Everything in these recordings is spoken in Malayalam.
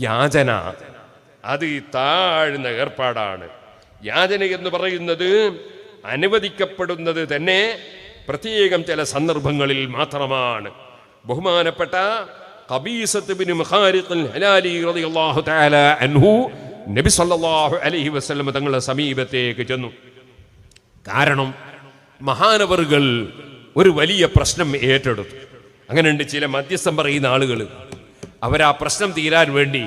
യാചന. അത് ഈ താഴ്ന്ന ഏർപ്പാടാണ്. യാചന എന്ന് പറയുന്നത് അനുവദിക്കപ്പെടുന്നത് തന്നെ പ്രത്യേകം ചില സന്ദർഭങ്ങളിൽ മാത്രമാണ്. ബഹുമാനപ്പെട്ട നബി സല്ലല്ലാഹു അലൈഹി വസല്ലം തങ്ങളുടെ സമീപത്തേക്ക് ചെന്നു. കാരണം മഹാനവറുകൾ ഒരു വലിയ പ്രശ്നം ഏറ്റെടുത്തു. അങ്ങനെയുണ്ട് ചില മധ്യസ്ഥം പറയുന്ന ആളുകൾ അവരാ പ്രശ്നം തീരാൻ വേണ്ടി.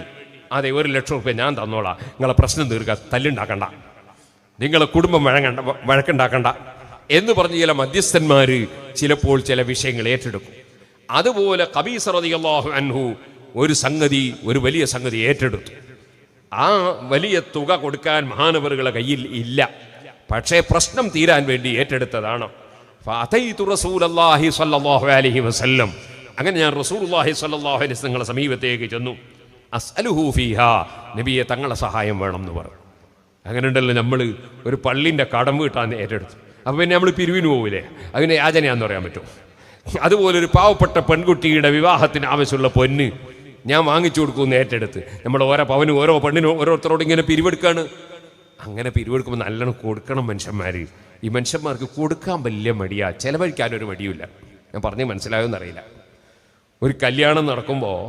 അതെ ഒരു ലക്ഷം റുപ്യ ഞാൻ തന്നോളാം. നിങ്ങളെ പ്രശ്നം തീർക്കുക തല്ലുണ്ടാക്കണ്ട. നിങ്ങളെ കുടുംബം വഴങ്ങണ്ട വഴക്കുണ്ടാക്കണ്ട എന്ന് പറഞ്ഞ് ചില മധ്യസ്ഥന്മാർ ചിലപ്പോൾ ചില വിഷയങ്ങൾ ഏറ്റെടുക്കും. അതുപോലെ കബീസ് അൻഹു ഒരു സംഗതി ഒരു വലിയ സംഗതി ഏറ്റെടുത്തു. ആ വലിയ തുക കൊടുക്കാൻ മഹാനവറുകളെ കയ്യിൽ ഇല്ല. പക്ഷേ പ്രശ്നം തീരാൻ വേണ്ടി ഏറ്റെടുത്തതാണ്. ഫഅതൈതു റസൂലല്ലാഹി സ്വല്ലല്ലാഹു അലൈഹി വസല്ലം അങ്ങനെ ഞാൻ റസൂലുള്ളാഹി സ്വല്ലല്ലാഹു അലൈഹി നിങ്ങളെ സമീപത്തേക്ക് ചെന്നു. അസ്അലുഹൂഫിഹ ഫീഹാ നബിയെ തങ്ങളെ സഹായം വേണം എന്ന് പറഞ്ഞു. അങ്ങനെ ഉണ്ടല്ലോ നമ്മൾ ഒരു പള്ളിന്റെ കടം വീട്ടാൻ ഏറ്റെടുത്തു. അപ്പോൾ പിന്നെ നമ്മൾ പിരിവിന് പോവില്ലേ? അതിന് യാചനയാന്ന് പറയാൻ പറ്റും അതുപോലെ ഒരു പാവപ്പെട്ട പെൺകുട്ടിയുടെ വിവാഹത്തിന് ആവശ്യമുള്ള പൊന്ന് ഞാൻ വാങ്ങിച്ചു കൊടുക്കുമെന്ന് ഏറ്റെടുത്ത്. നമ്മൾ ഓരോ പവന് ഓരോ പെണ്ണിനും ഓരോരുത്തരോട് ഇങ്ങനെ പിരിവെടുക്കാണ്. അങ്ങനെ പിരിവെടുക്കുമ്പോൾ നല്ലോണം കൊടുക്കണം മനുഷ്യന്മാർ ഈ മനുഷ്യന്മാർക്ക് കൊടുക്കാൻ വലിയ മടിയാ. ചിലവഴിക്കാനൊരു മടിയുമില്ല. ഞാൻ പറഞ്ഞ് മനസ്സിലായോ അറിയില്ല ഒരു കല്യാണം നടക്കുമ്പോൾ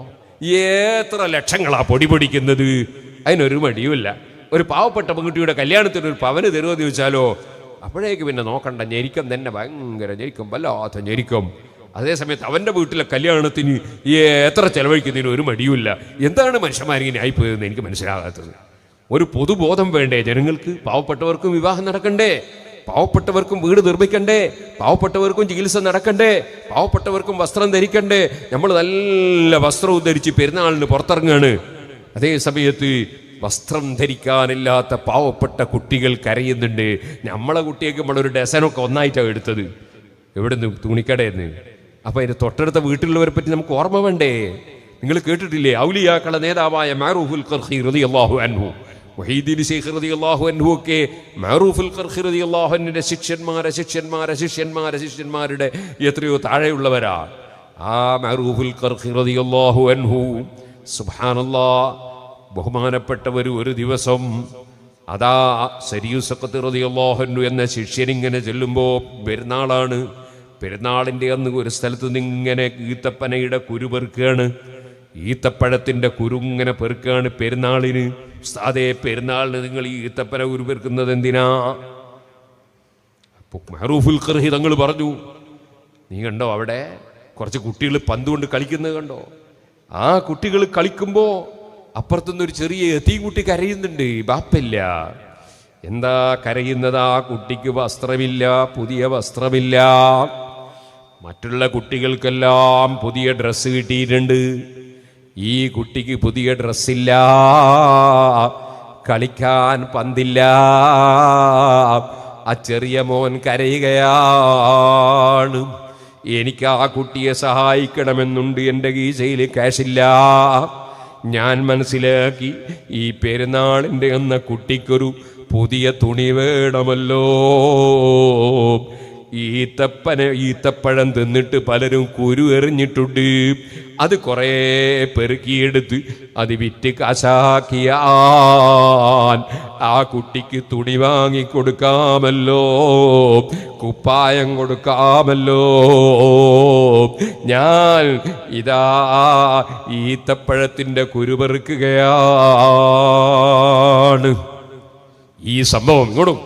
എത്ര ലക്ഷങ്ങളാ പൊടി പൊടിക്കുന്നത്? അതിനൊരു മടിയുമില്ല. ഒരു പാവപ്പെട്ട പെൺകുട്ടിയുടെ കല്യാണത്തിന് ഒരു പവന് തരുമെന്ന് ചോദിച്ചാലോ അപ്പോഴേക്ക് പിന്നെ നോക്കണ്ട ഞെരിക്കം തന്നെ ഭയങ്കര ഞെരിക്കും വല്ലാത്ത ഞെരിക്കും. അതേസമയത്ത് അവന്റെ വീട്ടിലെ കല്യാണത്തിന് എത്ര ചെലവഴിക്കുന്നതിന് ഒരു മടിയുമില്ല. എന്താണ് മനുഷ്യന്മാരിങ്ങനെ ആയിപ്പോയതെന്ന് എനിക്ക് മനസ്സിലാകാത്തത്. ഒരു പൊതുബോധം വേണ്ടേ ജനങ്ങൾക്ക്? പാവപ്പെട്ടവർക്കും വിവാഹം നടക്കണ്ടേ? പാവപ്പെട്ടവർക്കും വീട് നിർമ്മിക്കണ്ടേ? പാവപ്പെട്ടവർക്കും ചികിത്സ നടക്കണ്ടേ? പാവപ്പെട്ടവർക്കും വസ്ത്രം ധരിക്കണ്ടേ? നമ്മൾ നല്ല വസ്ത്രവും ധരിച്ച് പെരുന്നാളിന് പുറത്തിറങ്ങാണ്. അതേ സമയത്ത് വസ്ത്രം ധരിക്കാനില്ലാത്ത പാവപ്പെട്ട കുട്ടികൾ കരയുന്നുണ്ട്. നമ്മളെ കുട്ടിയൊക്കെ നമ്മളൊരു ഡസനൊക്കെ ഒന്നായിട്ടാണ് എടുത്തത്. എവിടുന്ന്? തുണിക്കടയെന്ന്. അപ്പൊ അതിന്റെ തൊട്ടടുത്ത വീട്ടിലുള്ളവരെ പറ്റി നമുക്ക് ഓർമ്മ വേണ്ടേ? നിങ്ങൾ കേട്ടിട്ടില്ലേ? ഔലിയാക്കള നേതാവായ മാറൂഫുൽ ഖർഖി റളിയല്ലാഹു അൻഹു. വഹീദീൻ ഷെയ്ഖ് റതി അൻഹു ഒക്കെ മാറൂഫുൽ ഖർഖി റതി അള്ളാഹുവിന്റെ ശിഷ്യന്മാരെ ശിഷ്യന്മാരെ ശിഷ്യന്മാരെ ശിഷ്യന്മാരുടെ എത്രയോ താഴെയുള്ളവരാണ്. ആ മാറൂഫുൽ ഖർഖി അള്ളാഹു അൻഹു സുബ്ഹാനല്ലാഹ് ബഹുമാനപ്പെട്ടവർ ഒരു ദിവസം അതാ സരിയുസക്കത്ത് അൻഹു എന്ന ശിഷ്യനിങ്ങനെ ചെല്ലുമ്പോൾ പെരുന്നാളാണ്. പെരുന്നാളിന്റെ അന്ന് ഒരു സ്ഥലത്ത് നിന്ന് ഇങ്ങനെ ഈത്തപ്പനയുടെ കുരു പെറുക്കുകയാണ് ഈത്തപ്പഴത്തിന്റെ കുരുങ്ങനെ പെറുക്കാണ് പെരുന്നാളിന്. ഉസ്താദേ പെരുന്നാളിന് നിങ്ങൾ ഈ ഈത്തപ്പഴ കുരു പെറുക്കുന്നത് എന്തിനാ മെഹറൂഫുൽ ഖർഹി തങ്ങൾ പറഞ്ഞു നീ കണ്ടോ അവിടെ കുറച്ച് കുട്ടികൾ പന്തുകൊണ്ട് കളിക്കുന്നത് കണ്ടോ? ആ കുട്ടികൾ കളിക്കുമ്പോൾ അപ്പുറത്തുനിന്ന് ഒരു ചെറിയ എത്തിയും കുട്ടി കരയുന്നുണ്ട് ബാപ്പല്ല എന്താ കരയുന്നത്? ആ കുട്ടിക്ക് വസ്ത്രമില്ല പുതിയ വസ്ത്രമില്ല. മറ്റുള്ള കുട്ടികൾക്കെല്ലാം പുതിയ ഡ്രസ്സ് കിട്ടിയിട്ടുണ്ട്. ഈ കുട്ടിക്ക് പുതിയ ഡ്രസ്സില്ല കളിക്കാൻ പന്തില്ല. ആ ചെറിയ മോൻ കരയുകയാണ്. എനിക്ക് ആ കുട്ടിയെ സഹായിക്കണമെന്നുണ്ട് എന്റെ ഗീസയിൽ ക്യാഷില്ല. ഞാൻ മനസ്സിലാക്കി ഈ പെരുന്നാളിന്റെ എന്ന കുട്ടിക്കൊരു പുതിയ തുണി വേണമല്ലോ. ഈത്തപ്പന ഈത്തപ്പഴം തിന്നിട്ട് പലരും കുരു എറിഞ്ഞിട്ടുണ്ട്. അത് കുറേ പെറുക്കിയെടുത്ത് അത് വിറ്റ് കാശാക്കിയാൻ ആ കുട്ടിക്ക് തുണി വാങ്ങി കൊടുക്കാമല്ലോ. കുപ്പായം കൊടുക്കാമല്ലോ. ഞാൻ ഇതാ ഈത്തപ്പഴത്തിന്റെ കുരു പെറുക്കുകയാണ്. ഈ സംഭവം ഇങ്ങോട്ടും.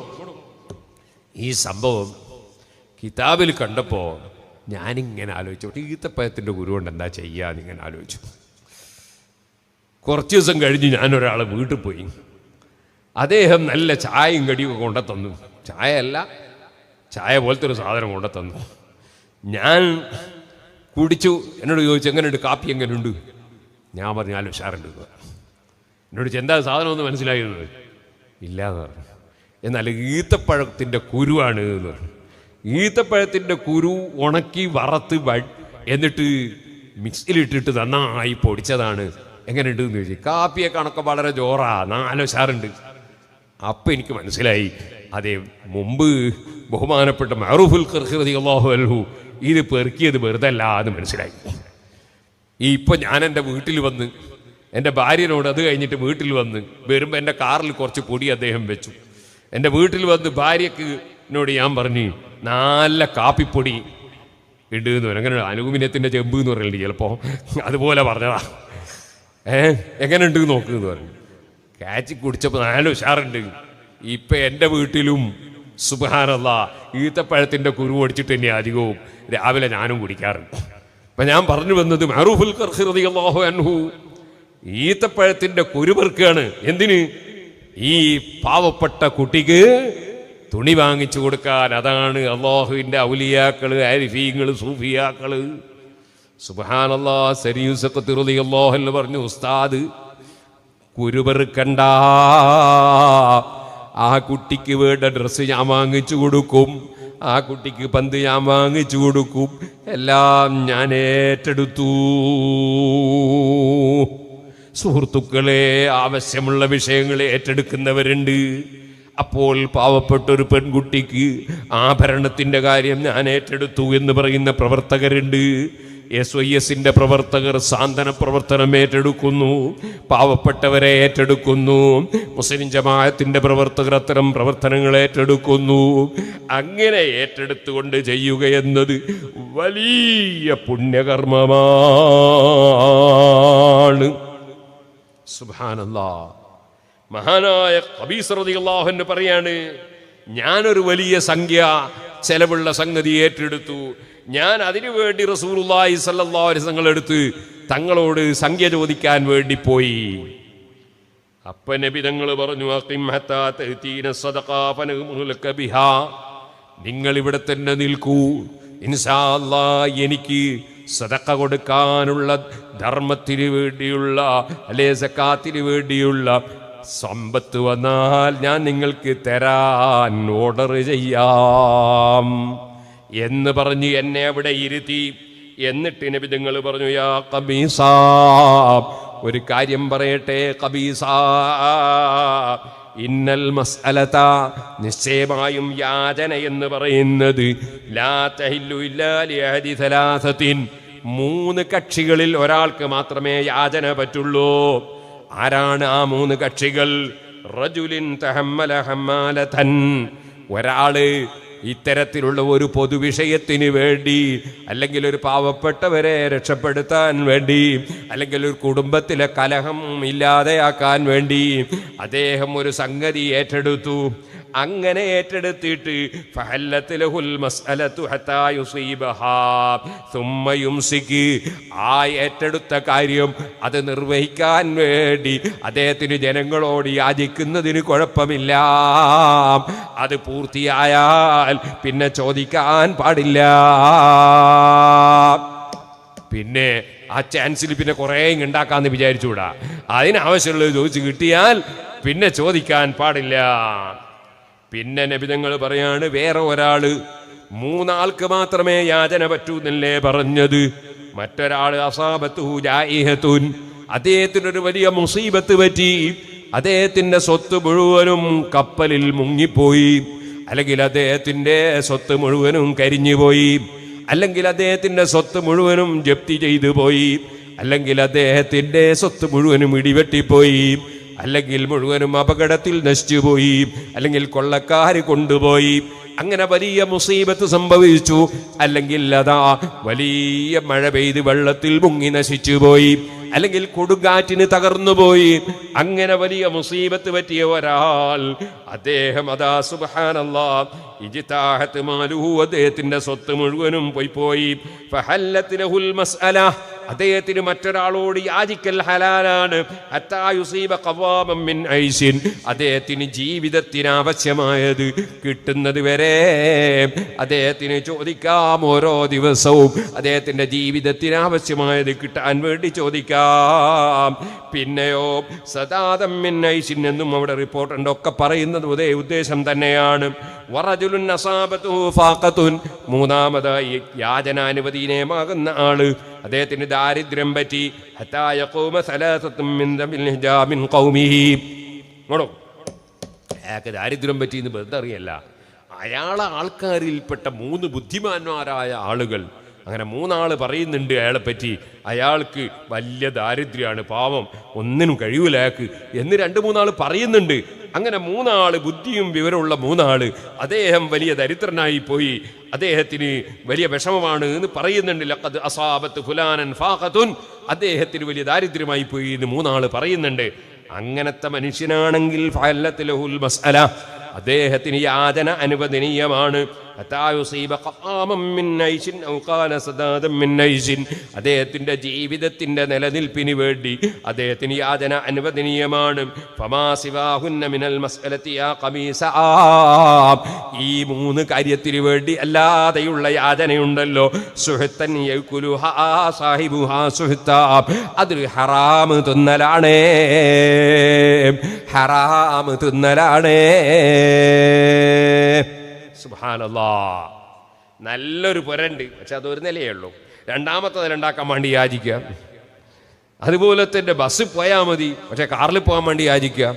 ഈ സംഭവം കിതാബിൽ കണ്ടപ്പോൾ ഞാനിങ്ങനെ ആലോചിച്ചു. ഈത്തപ്പഴത്തിന്റെ ഗുരു കൊണ്ട് എന്താ ചെയ്യാന്ന് ഇങ്ങനെ ആലോചിച്ചു. കുറച്ച് ദിവസം കഴിഞ്ഞ് ഞാനൊരാൾ വീട്ടിൽ പോയി. അദ്ദേഹം നല്ല ചായയും കടിയും കൊണ്ടു തന്നു. ചായ അല്ല ചായ പോലത്തെ ഒരു സാധനം കൊണ്ടു തന്നു. ഞാൻ കുടിച്ചു. എന്നോട് ചോദിച്ചു എങ്ങനെയുണ്ട് കാപ്പി എങ്ങനെയുണ്ട് ഞാൻ പറഞ്ഞു ഞാൻ ഉഷാറുണ്ട്. എന്നോട് എന്താ സാധനം ഒന്ന് മനസ്സിലായിരുന്നത് ഇല്ല എന്ന് പറഞ്ഞു. എന്നാൽ ഈത്തപ്പഴത്തിന്റെ കുരുവാണ് എന്ന് പറഞ്ഞു. ഈത്തപ്പഴത്തിന്റെ കുരു ഉണക്കി വറത്ത് എന്നിട്ട് മിക്സിയിലിട്ടിട്ട് നന്നായി പൊടിച്ചതാണ്. എങ്ങനെയുണ്ട് ചോദിച്ചു കാപ്പിയെ കണക്ക് വളരെ ജോറാ നാലോ ഷാറുണ്ട് അപ്പം എനിക്ക് മനസ്സിലായി അതെ മുമ്പ് ബഹുമാനപ്പെട്ട മഹറൂഫുൽ ഖർഹി ഇത് പെറുക്കിയത് വെറുതെ അല്ല എന്ന് മനസ്സിലായി. ഈ ഇപ്പം ഞാൻ എന്റെ വീട്ടിൽ വന്ന് എന്റെ ഭാര്യനോട് അത് കഴിഞ്ഞിട്ട് വീട്ടിൽ വന്ന് വരുമ്പോൾ എന്റെ കാറിൽ കുറച്ച് പൊടി അദ്ദേഹം വെച്ചു. എന്റെ വീട്ടിൽ വന്ന് ഭാര്യക്ക് എന്നോട് ഞാൻ പറഞ്ഞു നല്ല കാപ്പിപ്പൊടി ഇടുന്നു അങ്ങനെ അനുകുമിനത്തിന്റെ ചെമ്പ് എന്ന് പറയുന്നുണ്ട് ചിലപ്പോൾ അതുപോലെ പറഞ്ഞതാ. ഏ എങ്ങനെ ഉണ്ട് നോക്ക് എന്ന് പറഞ്ഞു കാച്ചി കുടിച്ചപ്പോൾ നല്ല ഉഷാറുണ്ട്. ഇപ്പം എന്റെ വീട്ടിലും സുബാനല്ല ഈത്തപ്പഴത്തിന്റെ കുരു ഒടിച്ചിട്ട് തന്നെ അധികവും രാവിലെ ഞാനും കുടിക്കാറുണ്ട്. അപ്പം ഞാൻ പറഞ്ഞു വന്നത് മഹറൂഫുൽ അള്ളാഹു അൻഹു. ഈത്തപ്പഴത്തിന്റെ കുരു പെറുക്കുകയാണ് എന്തിന്? ഈ പാവപ്പെട്ട കുട്ടിക്ക് തുണി വാങ്ങിച്ചു കൊടുക്കാൻ അതാണ് അള്ളാഹുവിന്റെ ഔലിയാക്കൾ അരിഫീങ്ങൾ സൂഫിയാക്കൾ. സുബഹാനല്ലാ സരീസൊക്കെ തിറുതി അള്ളാഹു പറഞ്ഞു ഉസ്താദ് കുരുപെറുക്കണ്ട ആ കുട്ടിക്ക് വേണ്ട ഡ്രസ്സ് ഞാൻ വാങ്ങിച്ചു കൊടുക്കും ആ കുട്ടിക്ക് പന്ത് ഞാൻ വാങ്ങിച്ചു കൊടുക്കും എല്ലാം ഞാൻ ഏറ്റെടുത്തു. സുഹൃത്തുക്കളെ ആവശ്യമുള്ള വിഷയങ്ങൾ ഏറ്റെടുക്കുന്നവരുണ്ട്. അപ്പോൾ പാവപ്പെട്ട ഒരു പെൺകുട്ടിക്ക് ആഭരണത്തിന്റെ കാര്യം ഞാൻ ഏറ്റെടുത്തു എന്ന് പറയുന്ന പ്രവർത്തകരുണ്ട്. എസ് വൈ എസിന്റെ പ്രവർത്തകർ സാന്ത്വന പ്രവർത്തനം ഏറ്റെടുക്കുന്നു പാവപ്പെട്ടവരെ ഏറ്റെടുക്കുന്നു മുസ്ലിം ജമാഅത്തിന്റെ പ്രവർത്തകർ അത്തരം പ്രവർത്തനങ്ങൾ ഏറ്റെടുക്കുന്നു. അങ്ങനെ ഏറ്റെടുത്തുകൊണ്ട് ചെയ്യുക എന്നത് വലിയ പുണ്യകർമ്മമാണ്. സുബാനല്ലാ മഹാനായ കബീസ്രതിഅള്ളാഹുന്ന് പറയാണ് ഞാനൊരു വലിയ സംഖ്യ ചെലവുള്ള സംഗതി ഏറ്റെടുത്തു. ഞാൻ അതിനു വേണ്ടി റസൂലുള്ളാഹി സല്ലാസ് തങ്ങളെടുത്ത് തങ്ങളോട് സംഖ്യ ചോദിക്കാൻ വേണ്ടി പോയി. അപ്പ നബി തങ്ങൾ പറഞ്ഞു. നിങ്ങൾ ഇവിടെ തന്നെ നിൽക്കൂ. ഇൻഷാ അല്ലാ എനിക്ക് സതക്ക കൊടുക്കാനുള്ള ധർമ്മത്തിന് വേണ്ടിയുള്ള അല്ലെ സക്കാത്തിന് വേണ്ടിയുള്ള സമ്പത്ത് വന്നാൽ ഞാൻ നിങ്ങൾക്ക് തരാൻ ഓർഡർ ചെയ്യാം. എന്ന് പറഞ്ഞു എന്നെ അവിടെ ഇരുത്തി. എന്നിട്ട് നിങ്ങൾ പറഞ്ഞു യാ കബീസ ഒരു കാര്യം പറയട്ടെ കബീസ. ഇന്നൽ മസ്അലത നിശ്ചയമായും യാചന എന്ന് പറയുന്നത് ലാ തഹില്ലു ഇല്ലാ ലിഅഹദി മൂന്ന് കക്ഷികളിൽ ഒരാൾക്ക് മാത്രമേ യാചന പറ്റുള്ളൂ. ആരാണ് ആ മൂന്ന് കക്ഷികൾ? റജുലിൻ തഹമ്മല ഒരാൾ ഇത്തരത്തിലുള്ള ഒരു പൊതുവിഷയത്തിന് വേണ്ടി അല്ലെങ്കിൽ ഒരു പാവപ്പെട്ടവരെ രക്ഷപ്പെടുത്താൻ വേണ്ടി അല്ലെങ്കിൽ ഒരു കുടുംബത്തിലെ കലഹം ഇല്ലാതെയാക്കാൻ വേണ്ടി അദ്ദേഹം ഒരു സംഗതി ഏറ്റെടുത്തു. അങ്ങനെ ഏറ്റെടുത്തിട്ട് ആ ഏറ്റെടുത്ത കാര്യം അത് നിർവഹിക്കാൻ വേണ്ടി അദ്ദേഹത്തിന് ജനങ്ങളോട് യാചിക്കുന്നതിന് കുഴപ്പമില്ല. അത് പൂർത്തിയായാൽ പിന്നെ ചോദിക്കാൻ പാടില്ല. പിന്നെ ആ ചാൻസിൽ പിന്നെ കുറേ ഉണ്ടാക്കാന്ന് വിചാരിച്ചുകൂടാ അതിനാവശ്യമുള്ളത് ചോദിച്ചു കിട്ടിയാൽ പിന്നെ ചോദിക്കാൻ പാടില്ല. പിന്നെ നബിതങ്ങൾ പറയാണ് വേറെ ഒരാൾ മൂന്നാൾക്ക് മാത്രമേ യാചന പറ്റൂ എന്നല്ലേ പറഞ്ഞത്. മറ്റൊരാൾ അസാബത്തു ജായിഹത്തുൻ അദ്ദേഹത്തിനൊരു വലിയ മുസീബത്ത് പറ്റി. അദ്ദേഹത്തിന്റെ സ്വത്ത് മുഴുവനും കപ്പലിൽ മുങ്ങിപ്പോയി. അല്ലെങ്കിൽ അദ്ദേഹത്തിന്റെ സ്വത്ത് മുഴുവനും കരിഞ്ഞുപോയി അല്ലെങ്കിൽ അദ്ദേഹത്തിന്റെ സ്വത്ത് മുഴുവനും ജപ്തി ചെയ്തു പോയി. അല്ലെങ്കിൽ അദ്ദേഹത്തിന്റെ സ്വത്ത് മുഴുവനും ഇടിവെട്ടിപ്പോയി. അല്ലെങ്കിൽ മുഴുവനും അപകടത്തിൽ നശിച്ചുപോയി അല്ലെങ്കിൽ കൊള്ളക്കാര് കൊണ്ടുപോയി. അങ്ങനെ വലിയ മുസീബത്ത് സംഭവിച്ചു. അല്ലെങ്കിൽ അതാ വലിയ മഴ പെയ്ത് വെള്ളത്തിൽ മുങ്ങി നശിച്ചു പോയി. അല്ലെങ്കിൽ കൊടുങ്കാറ്റിന് തകർന്നുപോയി അങ്ങനെ വലിയ മുസീബത്ത് പറ്റിയ ഒരാൾ അദ്ദേഹം അതാ സുബാനല്ല ഇജിതാഹത്ത് മാലുഹു അദ്ദേഹത്തിന്റെ സ്വത്ത് മുഴുവനും പോയി പോയി. മസ്അല അദ്ദേഹത്തിന് മറ്റൊരാളോട് യാചിക്കൽ ഹലാലാണ്. അദ്ദേഹത്തിന് ജീവിതത്തിന് ആവശ്യമായത് കിട്ടുന്നത് വരെ അദ്ദേഹത്തിന് ചോദിക്കാം ഓരോ ദിവസവും. അദ്ദേഹത്തിന്റെ ജീവിതത്തിന് ആവശ്യമായത് കിട്ടാൻ വേണ്ടി ചോദിക്കാം. പിന്നെയോ സദാതം മിൻ ഐസിൻ എന്നും അവിടെ റിപ്പോർട്ടുണ്ട്. ഒക്കെ പറയുന്നത് അതേ ഉദ്ദേശം തന്നെയാണ്. മൂന്നാമതായി യാചനാനുവദീനമാകുന്ന ആൾ. അദ്ദേഹത്തിന് ദാരിദ്ര്യം പറ്റി. അയാൾക്ക് ദാരിദ്ര്യം പറ്റിയെന്ന് വെറുതെ അറിയല്ല. അയാളെ ആൾക്കാരിൽപ്പെട്ട മൂന്ന് ബുദ്ധിമാന്മാരായ ആളുകൾ. അങ്ങനെ മൂന്നാൾ പറയുന്നുണ്ട് അയാളെ പറ്റി അയാൾക്ക് വലിയ ദാരിദ്ര്യമാണ് പാവം. ഒന്നിനും കഴിയൂല അയാൾക്ക്. എന്ന് രണ്ട് മൂന്നാൾ പറയുന്നുണ്ട്. അങ്ങനെ മൂന്നാൾ ബുദ്ധിയും വിവരമുള്ള മൂന്നാൾ അദ്ദേഹം വലിയ ദരിദ്രനായി പോയി. അദ്ദേഹത്തിന് വലിയ വിഷമമാണ് എന്ന് പറയുന്നുണ്ട്. ലഖദ് അസാബത്ത് ഫുലാനൻ ഫാഖത്തുൻ. അദ്ദേഹത്തിന് വലിയ ദാരിദ്ര്യമായി പോയി എന്ന് മൂന്നാൾ പറയുന്നുണ്ട്. അങ്ങനത്തെ മനുഷ്യനാണെങ്കിൽ ഫഅല്ലത്ത് മസ്അല. അദ്ദേഹത്തിന് യാതന അനുവദനീയമാണ്. അദ്ദേഹത്തിന്റെ ജീവിതത്തിന്റെ നിലനിൽപ്പിന് വേണ്ടി അദ്ദേഹത്തിന് യാതന അനുവദനീയമാണ്. ഈ മൂന്ന് കാര്യത്തിന് വേണ്ടി അല്ലാതെയുള്ള യാതനയുണ്ടല്ലോ. സുഹൃത്തൻ അതിൽ സാഹിബുഹാ സുഹത്താ. അതൊരു ഹറാം തിന്നലാണേ. ഹറാം തിന്നലാണേ. സുബ്ഹാനല്ലാ. നല്ലൊരു പുരണ്ട്. പക്ഷെ അതൊരു നിലയേ ഉള്ളൂ. രണ്ടാമത്തെ നില ഉണ്ടാക്കാൻ വേണ്ടി യാചിക്കുക. അതുപോലെ തന്നെ ബസ് പോയാൽ മതി. പക്ഷെ കാറിൽ പോകാൻ വേണ്ടി യാചിക്കുക.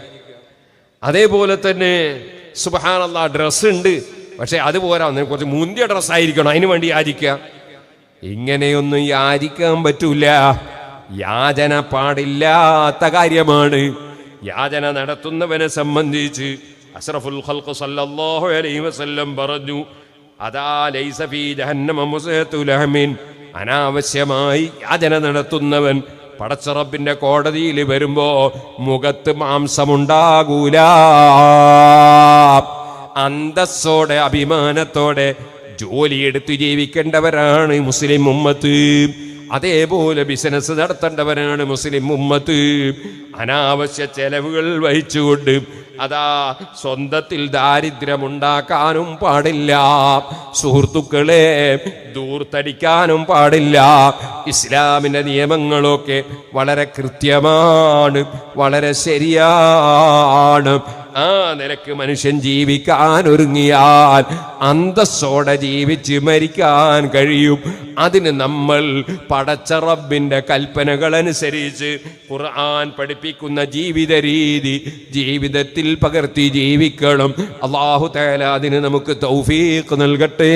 അതേപോലെ തന്നെ സുബഹാനല്ല ഡ്രസ് ഉണ്ട്. പക്ഷെ അത് പോരാ. കുറച്ച് മുന്തിയ ഡ്രസ്സായിരിക്കണം അതിന് വേണ്ടി യാചിക്കുക. ഇങ്ങനെയൊന്നും യാചിക്കാൻ പറ്റൂല. യാചന പാടില്ലാത്ത കാര്യമാണ്. യാചന നടത്തുന്നവനെ സംബന്ധിച്ച് അസ്രഫുൽ ഖൽഖ് സല്ലല്ലാഹു അലൈഹി വസല്ലം പറഞ്ഞു അതാ ലൈസ ഫീ ജഹന്നമ മുസയത്തു ലഹമിൻ. അനാവശ്യമായി യാചന നടത്തുന്നവൻ പടച്ചറബിന്റെ കോടതിയിൽ വരുമ്പോ മുഖത്ത് മാംസമുണ്ടാകൂല. അന്തസ്സോടെ അഭിമാനത്തോടെ ജോലിയെടുത്ത് ജീവിക്കേണ്ടവരാണ് മുസ്ലിം ഉമ്മത്ത്. അതേപോലെ ബിസിനസ് നടത്തേണ്ടവരാണ് മുസ്ലിം ഉമ്മത്ത്. അനാവശ്യ ചെലവുകൾ വഹിച്ചുകൊണ്ട് അതാ സ്വന്തത്തിൽ ദാരിദ്ര്യമുണ്ടാക്കാനും പാടില്ല. സുഹൃത്തുക്കളെ ദൂർത്തടിക്കാനും പാടില്ല. ഇസ്ലാമിന്റെ നിയമങ്ങളൊക്കെ വളരെ കൃത്യമാണ് വളരെ ശരിയാണ്. ആ നിലയ്ക്ക് മനുഷ്യൻ ജീവിക്കാൻ ഒരുങ്ങിയാൽ അന്തസ്സോടെ ജീവിച്ച് മരിക്കാൻ കഴിയും. അതിന് നമ്മൾ പടച്ച റബ്ബിന്റെ കൽപ്പനകൾ അനുസരിച്ച് ഖുർആൻ പഠിപ്പിക്കുന്ന ജീവിത രീതി ജീവിതത്തിൽ പകർത്തി ജീവിക്കണം. അള്ളാഹു തേല അതിന് നമുക്ക് തൗഫീഖ് നൽകട്ടെ.